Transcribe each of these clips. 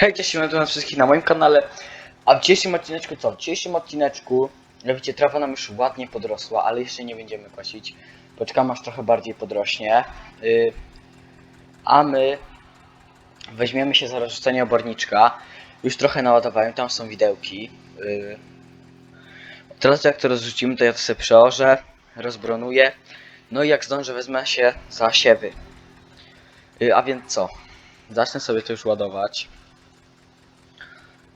Hej, cześć, witam wszystkich na moim kanale. A w dzisiejszym odcineczku co? W dzisiejszym odcineczku, jak widzicie, trawa nam już ładnie podrosła, ale jeszcze nie będziemy kosić. Poczekam aż trochę bardziej podrośnie. Yy, a my weźmiemy się za rozrzucenie oborniczka. Już trochę naładowałem, tam są widełki. Yy, teraz jak to rozrzucimy, to ja to sobie przełożę, rozbronuję. No i jak zdążę, wezmę się za siewy. Yy, a więc co? Zacznę sobie to już ładować.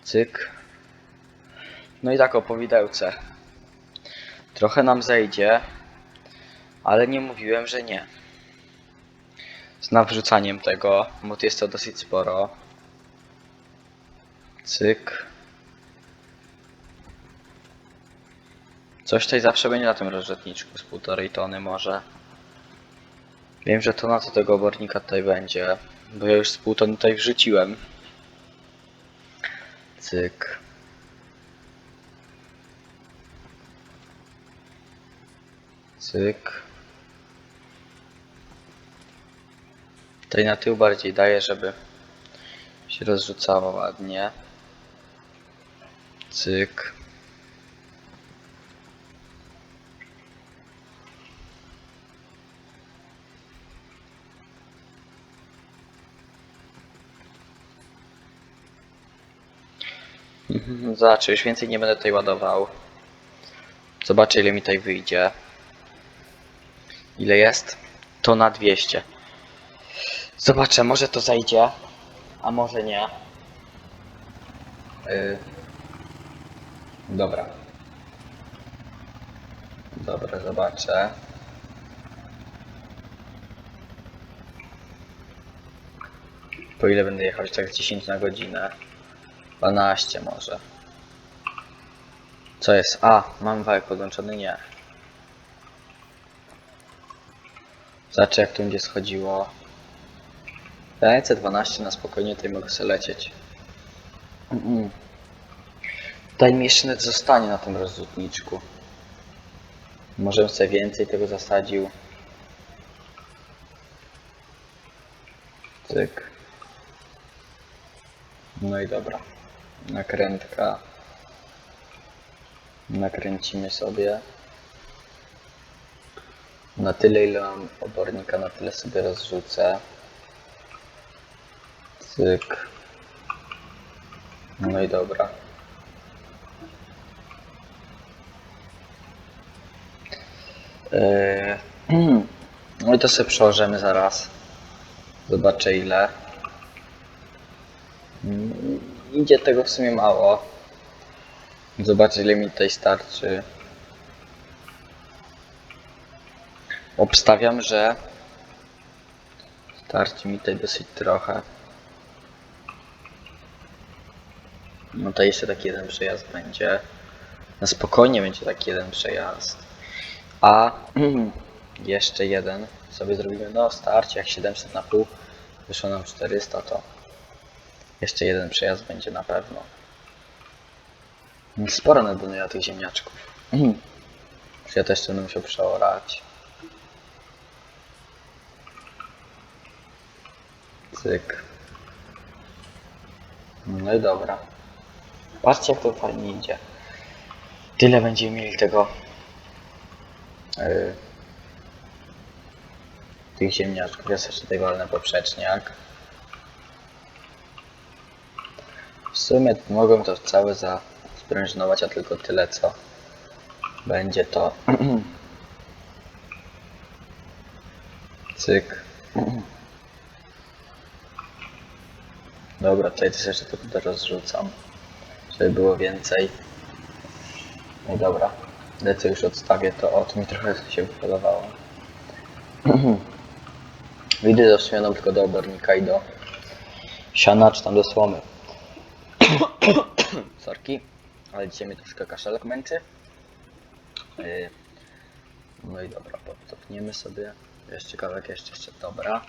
Cyk. No i tak o powidełce. Trochę nam zejdzie, ale nie mówiłem, że nie. Z nawrzucaniem tego, bo jest to dosyć sporo. Cyk. Coś tutaj zawsze będzie na tym rozrzutniczku z półtorej tony może. Wiem, że to na co tego obornika tutaj będzie, bo ja już z pół tony tutaj wrzuciłem. Cyk. Cyk. Tutaj na tył bardziej daję, żeby się rozrzucało ładnie. Cyk. Zobaczę, już więcej nie będę tutaj ładował. Zobaczę ile mi tutaj wyjdzie. Ile jest? To na 200. Zobaczę, może to zajdzie, a może nie. Yy. Dobra. Dobra, zobaczę. Po ile będę jechać? Tak z 10 na godzinę. 12 może. Co jest? A, mam wałek podłączony? Nie. Zobaczę jak tu będzie schodziło. Lecę 12 na spokojnie, tutaj mogę sobie lecieć. Mm-mm. Tutaj mi jeszcze zostanie na tym rozrzutniczku. Może sobie więcej tego zasadził. Cyk. No i dobra. Nakrętka. Nakręcimy sobie. Na tyle ile mam obornika, na tyle sobie rozrzucę. Cyk. No i dobra. Yy, No i to sobie przełożymy zaraz. Zobaczę ile. Idzie tego w sumie mało. Zobaczę ile mi tutaj starczy. Obstawiam, że starczy mi tutaj dosyć trochę. No to jeszcze taki jeden przejazd będzie. Na spokojnie będzie taki jeden przejazd. A jeszcze jeden sobie zrobimy. No starcie jak 700 na pół. Wyszło nam 400 to jeszcze jeden przejazd będzie na pewno. Sporo nadbuduję tych ziemniaczków. Ja też będę musiał przeorać. Cyk. No i dobra. Patrzcie jak to fajnie idzie. Tyle będziemy mieli tego yy, tych ziemniaczków. Ja sobie tutaj walnę poprzeczniak. W sumie mogłem to całe za sprężynować, a tylko tyle co będzie to. Cyk. Dobra, tutaj też jeszcze to rozrzucam żeby było więcej. No dobra lecę już odstawię to o, to mi trochę się wypadawało wyjdę do sumie tylko do obornika i do siana czy tam do słomy Sorki, ale dzisiaj mnie troszkę kaszelek męczy. Yy, No i dobra, podcofniemy sobie. Jeszcze kawałek, jeszcze, jeszcze, dobra.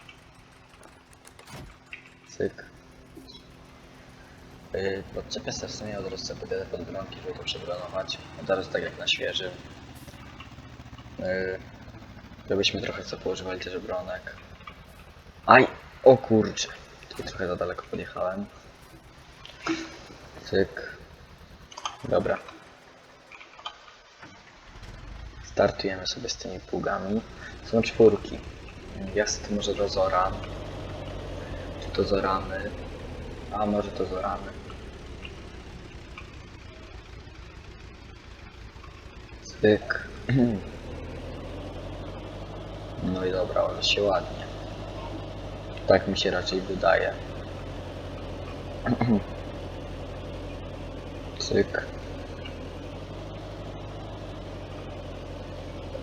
Cyk. Yy, Podczepię sobie w sumie od razu sobie te podbronki, żeby to przebronować. Od razu tak jak na świeżym. Yy, Żebyśmy trochę co poużywali też bronek. Aj! O kurcze! Tutaj trochę za daleko podjechałem. Cyk. Dobra. Startujemy sobie z tymi pługami. Są czwórki. Ja z tym może dozoram. Czy to zoramy? A może to zoramy. Cyk. No i dobra, ale się ładnie. Tak mi się raczej wydaje. Cyk.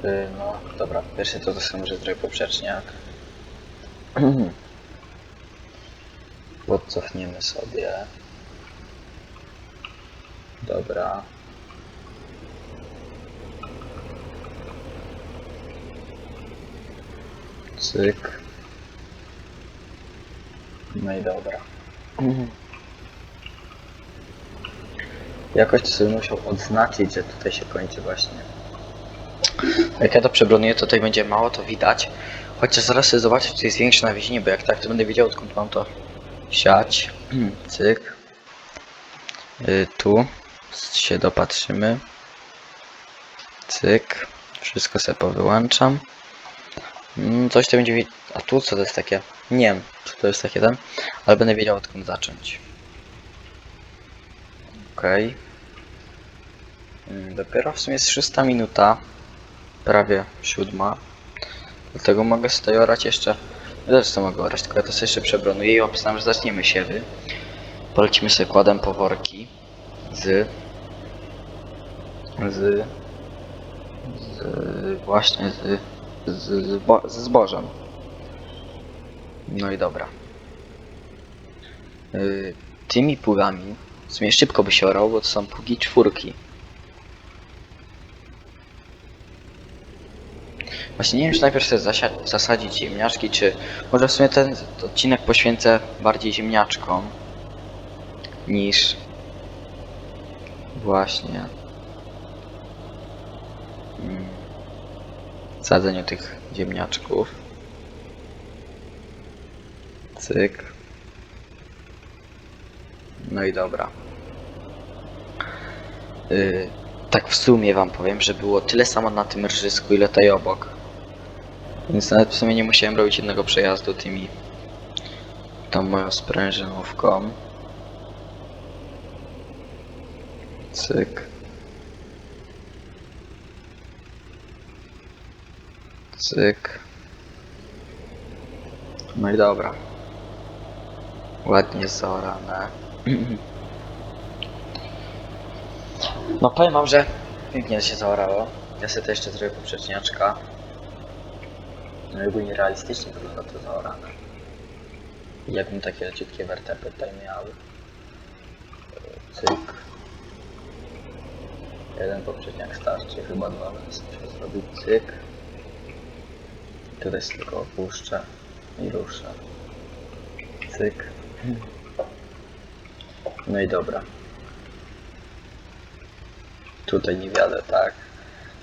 Y, No, dobra, pierwsze to to sobie może zrobię poprzeczniak. Podcofniemy sobie. Dobra. Cyk. No i dobra. Jakoś to sobie musiał odznaczyć, że tutaj się kończy właśnie. Jak ja to przebronuję, to tutaj będzie mało to widać. Chociaż zaraz sobie zobaczę, czy jest większe nawiezienie, bo jak tak, to będę wiedział, odkąd mam to siać. Cyk. Y, tu się dopatrzymy. Cyk. Wszystko sobie powyłączam. Mm, Coś to będzie A tu co to jest takie? Nie wiem, czy to jest takie ten, ale będę wiedział odkąd zacząć. Okej. Mm, Dopiero w sumie jest szósta minuta. Prawie siódma. Dlatego mogę sobie orać jeszcze. Ja też to mogę orać, tylko ja to sobie jeszcze przebronuję i opisałem, że zaczniemy siewy. Polecimy sobie kładem po worki z z z właśnie z z, z, ze zbożem. No i dobra. Y, tymi pługami w sumie szybko by się orał, bo to są pługi czwórki. Właśnie nie wiem, czy najpierw zasia- zasadzić ziemniaczki, czy może w sumie ten odcinek poświęcę bardziej ziemniaczkom niż właśnie mm, sadzeniu tych ziemniaczków. Cyk. No i dobra. Yy, tak w sumie wam powiem, że było tyle samo na tym rżysku, ile tutaj obok. Więc nawet w sumie nie musiałem robić jednego przejazdu tymi tą moją sprężynówką. Cyk. Cyk. No i dobra. Ładnie zaorane. No powiem wam, że pięknie się zaorało. Ja sobie to jeszcze zrobię poprzeczniaczka. No i ogólnie realistycznie wygląda to zaorane. Jakbym takie leciutkie wertepy tutaj miał. Cyk. Jeden poprzedniak starczy, chyba dwa będę sobie. Cyk. Tutaj tylko opuszczę i ruszę. Cyk. No i dobra. Tutaj nie wiadę, tak.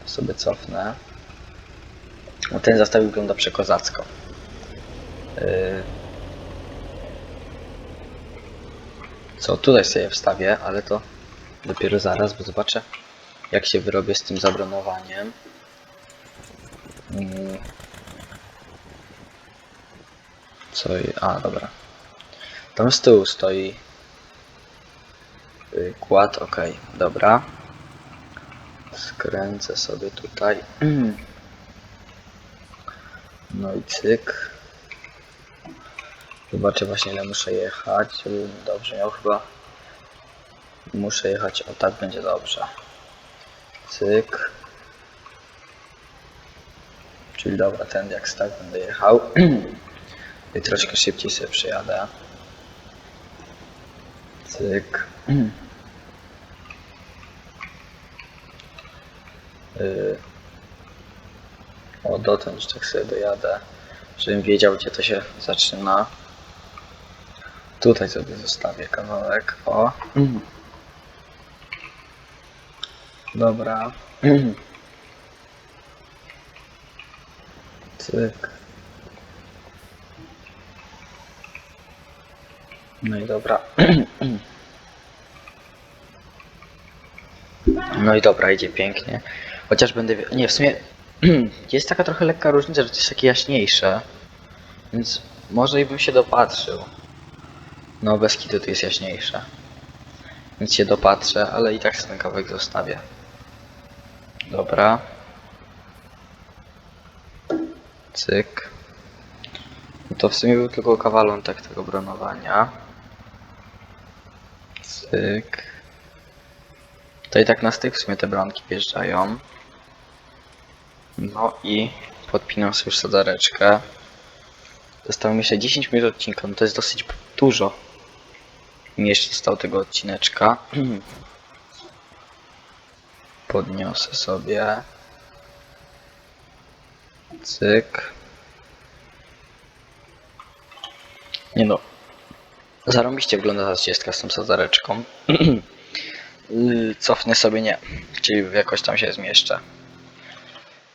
To sobie cofnę. Ten zestaw wygląda przekozacko. Yy. Co tutaj sobie wstawię, ale to dopiero zaraz, bo zobaczę jak się wyrobię z tym zabronowaniem. Mm. Co. A, dobra. Tam z tyłu stoi kład, ok, dobra. Skręcę sobie tutaj. No i cyk. Zobaczę właśnie ile muszę jechać, dobrze miał chyba. Muszę jechać, o tak będzie dobrze. Cyk. Czyli dobra, ten jak tak będę jechał. I troszkę szybciej sobie przejadę. Cyk. Yy. O, dotąd tak sobie dojadę, żebym wiedział, gdzie to się zaczyna. Tutaj sobie zostawię kawałek. O. Dobra. Cyk. No i dobra. No i dobra, idzie pięknie. Chociaż będę... Nie, w sumie jest taka trochę lekka różnica, że to jest takie jaśniejsze. Więc może i bym się dopatrzył. No bez kitu to jest jaśniejsze. Więc się dopatrzę, ale i tak ten kawałek zostawię. Dobra. Cyk. No to w sumie był tylko kawalątek tego bronowania. To i tak na styk w sumie te bramki wjeżdżają. No i podpinam sobie już sadareczkę. Zostało mi jeszcze 10 minut odcinka, no to jest dosyć dużo. Mi jeszcze zostało tego odcineczka. Podniosę sobie. Cyk. Nie no. Zarąbiście wygląda ta 30 z tą sadareczką. Yy, Cofnę sobie nie, czyli jakoś tam się zmieszczę.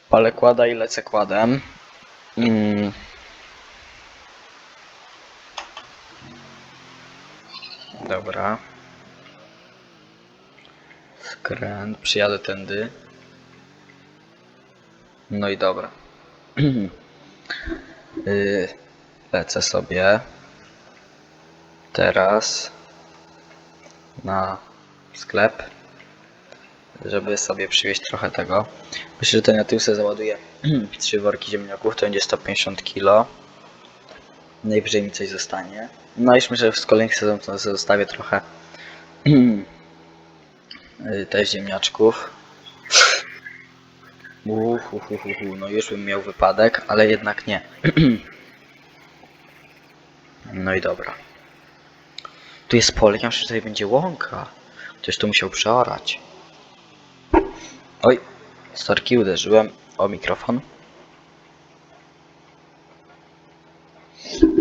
Palę kłada i lecę kładem. Mm. Dobra. Skręt, przyjadę tędy. No i dobra. yy, lecę sobie. Teraz na sklep, żeby sobie przywieźć trochę tego. Myślę, że ten na tył sobie załaduje trzy worki ziemniaków, to będzie 150 kg. Najwyżej mi coś zostanie. No i myślę, że w kolejnych sezonach to zostawię trochę też ziemniaczków. No już bym miał wypadek, ale jednak nie. No i dobra. Tu jest pole, ja myślę, że tutaj będzie łąka. Ktoś tu musiał przeorać. Oj, storki uderzyłem o mikrofon.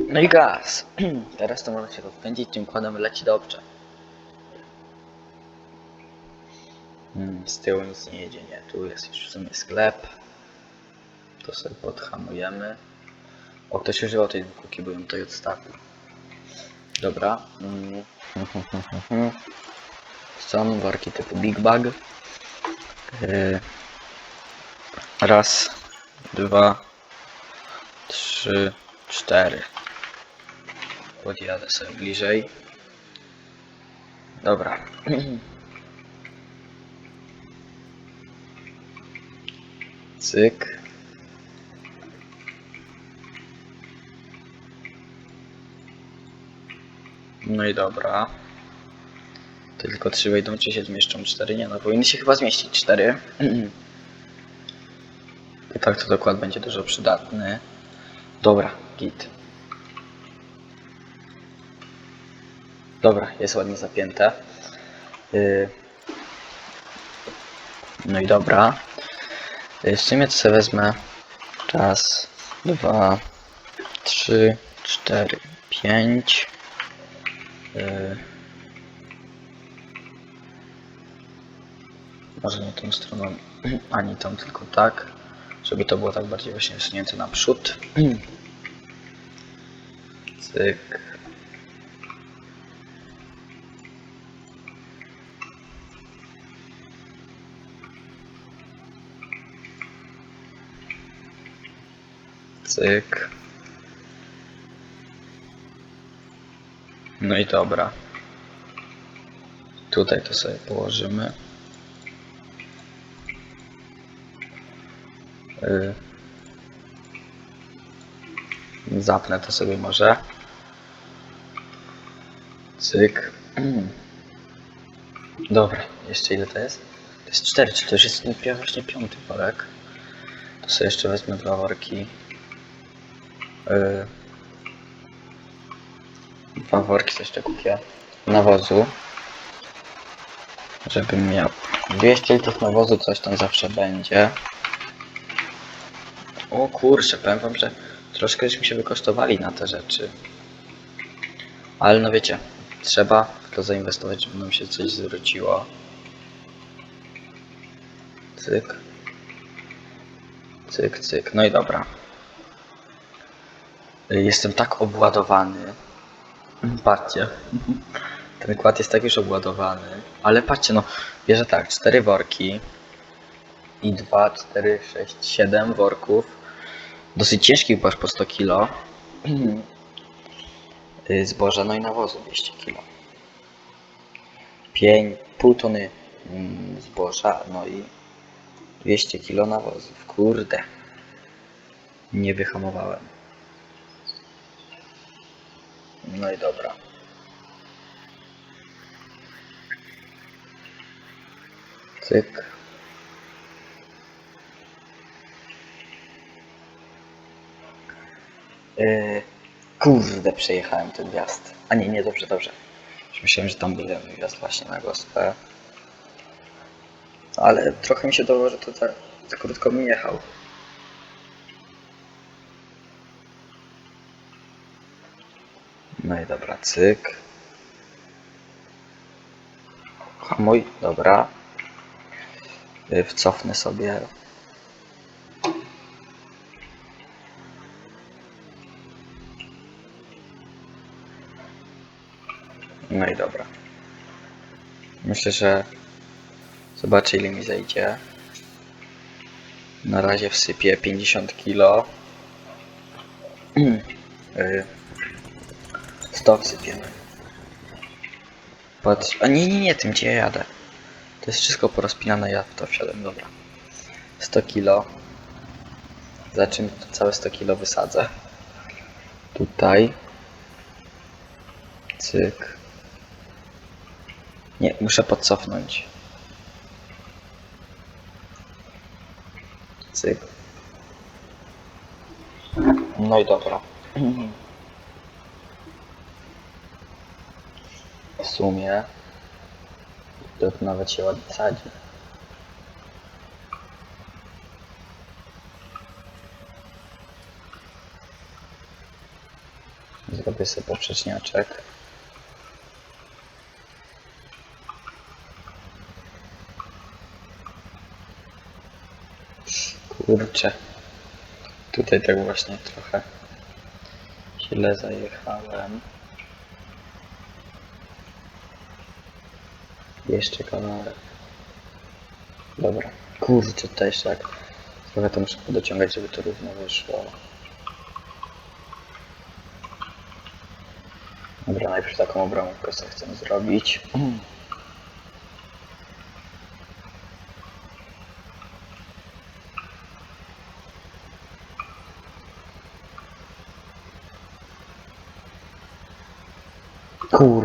No i gaz. Teraz to można się rozpędzić, tym kładem leci dobrze. Hmm, z tyłu nic nie jedzie, nie. Tu jest już w sumie sklep. To sobie podhamujemy. O, ktoś używał tej dwójki, bo ją tutaj odstawił. Dobra. Są worki typu Big Bag. Yy. Raz, dwa, trzy, cztery. Podjadę sobie bliżej. Dobra. Cyk. No i dobra. Tylko trzy wejdą, czy się zmieszczą cztery? Nie no, powinny się chyba zmieścić cztery. I tak to dokład będzie dużo przydatny. Dobra, git. Dobra, jest ładnie zapięte. Yy. No i dobra. W sumie to sobie wezmę raz, dwa, trzy, cztery, pięć. Może nie tą stroną, ani tą, tylko tak, żeby to było tak bardziej właśnie wysunięte naprzód. Cyk. Cyk. No i dobra. Tutaj to sobie położymy. Y, Zapnę to sobie może. Cyk. Dobra, jeszcze ile to jest? To jest 4, czyli to już jest właśnie piąty worek. To sobie jeszcze wezmę dwa worki. Y, Dwa worki jeszcze kupię nawozu. Żebym miał 200 litrów nawozu, coś tam zawsze będzie. O kurczę, powiem wam, że troszkę żeśmy się wykosztowali na te rzeczy. Ale no wiecie, trzeba w to zainwestować, żeby nam się coś zwróciło. Cyk. Cyk, cyk. No i dobra. Jestem tak obładowany. Patrzcie. Ten kład jest tak już obładowany. Ale patrzcie, no, bierze tak, cztery worki i 2, 4, 6, 7 worków. Dosyć ciężkich, bo aż po 100 kilo. Y, Zboża, no i nawozu 200 kilo. 5, pół tony mm, zboża, no i 200 kilo nawozów. Kurde. Nie wyhamowałem. No i dobra. Cyk. Yy, kurde, przejechałem ten wjazd. A nie, nie, dobrze, dobrze. Myślałem, że tam będzie wjazd właśnie na gospę. Ale trochę mi się dało, że to tak za krótko mi jechał. I dobra, cyk. Hamuj, dobra. Y, Wcofnę sobie. No i dobra. Myślę, że zobaczę ile mi zejdzie. Na razie wsypię 50 kilo. 100 wsypiemy. Patrz, a nie, nie, nie, tym gdzie ja jadę. To jest wszystko porozpinane, ja w to wsiadłem, dobra. 100 kilo. Za czym to całe 100 kilo wysadzę. Tutaj. Cyk. Nie, muszę podcofnąć. Cyk. No i dobra. W sumie to nawet się ładnie sadzi. Zrobię sobie poprzeczniaczek. Kurczę. Tutaj tak właśnie trochę źle zajechałem. Jeszcze kawałek. Dobra. Kurczę, jeszcze tak. Trochę to muszę podociągać, żeby to równo wyszło. Dobra, najpierw taką obramówkę sobie chcę zrobić.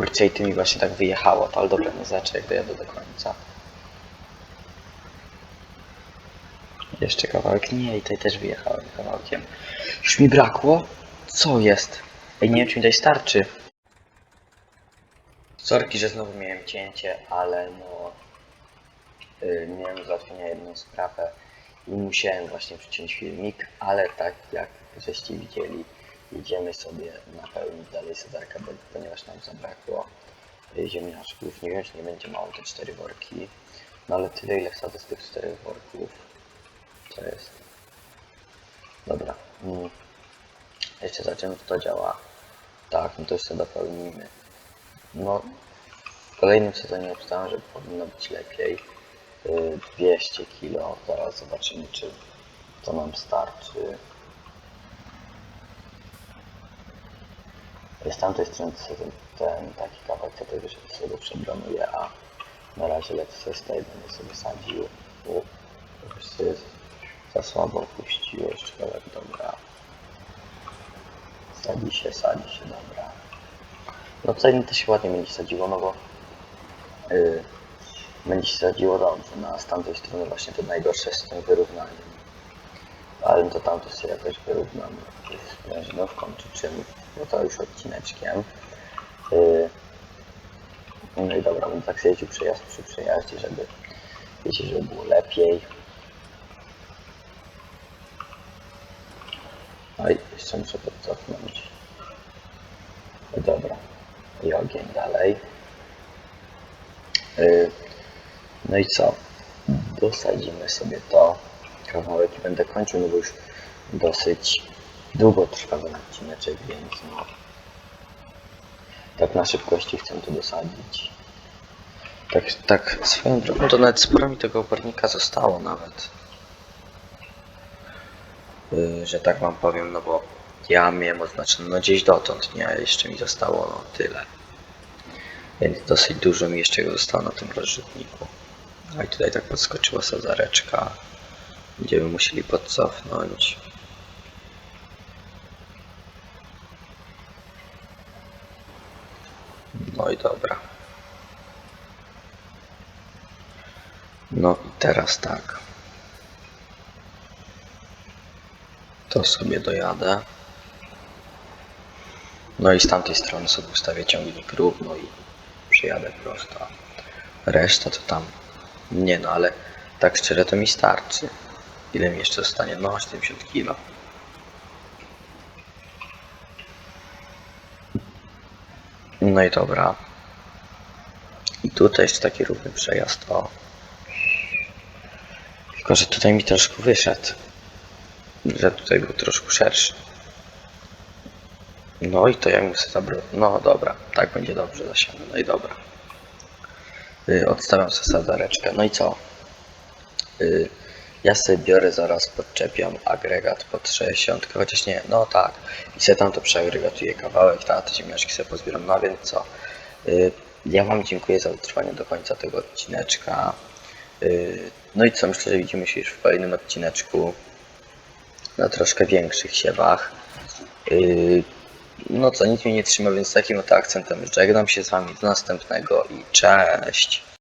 Kurczę, i ty mi właśnie tak wyjechało, to ale dobra, nie znaczy jak dojadę do końca. Jeszcze kawałek, nie, i tutaj też wyjechałem kawałkiem. Już mi brakło? Co jest? Ej, nie wiem, czy mi tutaj starczy. Sorki, że znowu miałem cięcie, ale no... Yy, miałem załatwienia jedną sprawę i musiałem właśnie przyciąć filmik, ale tak jak żeście widzieli, jedziemy sobie napełnić dalej sadarkę, bo, ponieważ nam zabrakło y, ziemniaczków. Nie wiem, czy nie będzie mało te cztery worki. No ale tyle, ile wsadzę z tych czterech worków. To jest. Dobra. Mm. Jeszcze zobaczymy, czy to działa. Tak, no to jeszcze dopełnimy. No, w kolejnym sezonie obstałem, że powinno być lepiej. Y, 200 kilo. Zaraz zobaczymy, czy to nam starczy. Z tamtej strony ten, ten taki kawałek tego się sobie przebronuję, a na razie lecę sobie z tej, będę sobie sadził. To jest za słabo opuściło jeszcze kawałek, dobra. Sadzi się, sadzi się, dobra. No tutaj to się ładnie będzie sadziło, no bo yy, będzie się sadziło dobrze, no a z tamtej strony właśnie to najgorsze jest z tym wyrównaniem. Ale to tamto sobie jakoś wyrównam sprężynówką czy czym, no to już odcineczkiem. Yy, no i dobra, będę tak jeździł przejazd przy przejaździe, żeby wiecie, żeby było lepiej. Oj, jeszcze muszę podcofnąć. No dobra. I ogień dalej. Yy, no i co? Dosadzimy sobie to kawałek i będę kończył, no bo już dosyć długo trwa ten odcineczek, więc no Tak na szybkości chcę tu dosadzić. Tak, tak swoją drogą to nawet sporo mi tego opornika zostało nawet. Yy, że tak wam powiem, no bo ja miałem oznaczone no gdzieś dotąd, nie? Jeszcze mi zostało no tyle. Więc dosyć dużo mi jeszcze zostało na tym rozrzutniku. No i tutaj tak podskoczyła sadzareczka. Będziemy musieli podcofnąć. No i dobra. No i teraz tak. To sobie dojadę. No i z tamtej strony sobie ustawię ciągnik równo i przyjadę prosto. Reszta to tam. Nie no, ale tak szczerze to mi starczy. Ile mi jeszcze zostanie? No 70 kilo. No i dobra. I tutaj jeszcze taki równy przejazd. O. Tylko, że tutaj mi troszkę wyszedł. Że tutaj był troszkę szerszy. No i to ja muszę zabrać. No dobra, tak będzie dobrze zasiane. No i dobra. Y, odstawiam sobie sadzareczkę. No i co? Y, ja sobie biorę zaraz, podczepiam agregat pod 60, chociaż nie, no tak. I sobie tam to przeagregatuję kawałek, ta, te ziemniaczki sobie pozbieram. No więc co? Y, ja Wam dziękuję za dotrwanie do końca tego odcineczka. Y, no i co? Myślę, że widzimy się już w kolejnym odcineczku na troszkę większych siewach. Yy, no co, nic mnie nie trzyma, więc takim oto akcentem żegnam się z Wami do następnego i cześć!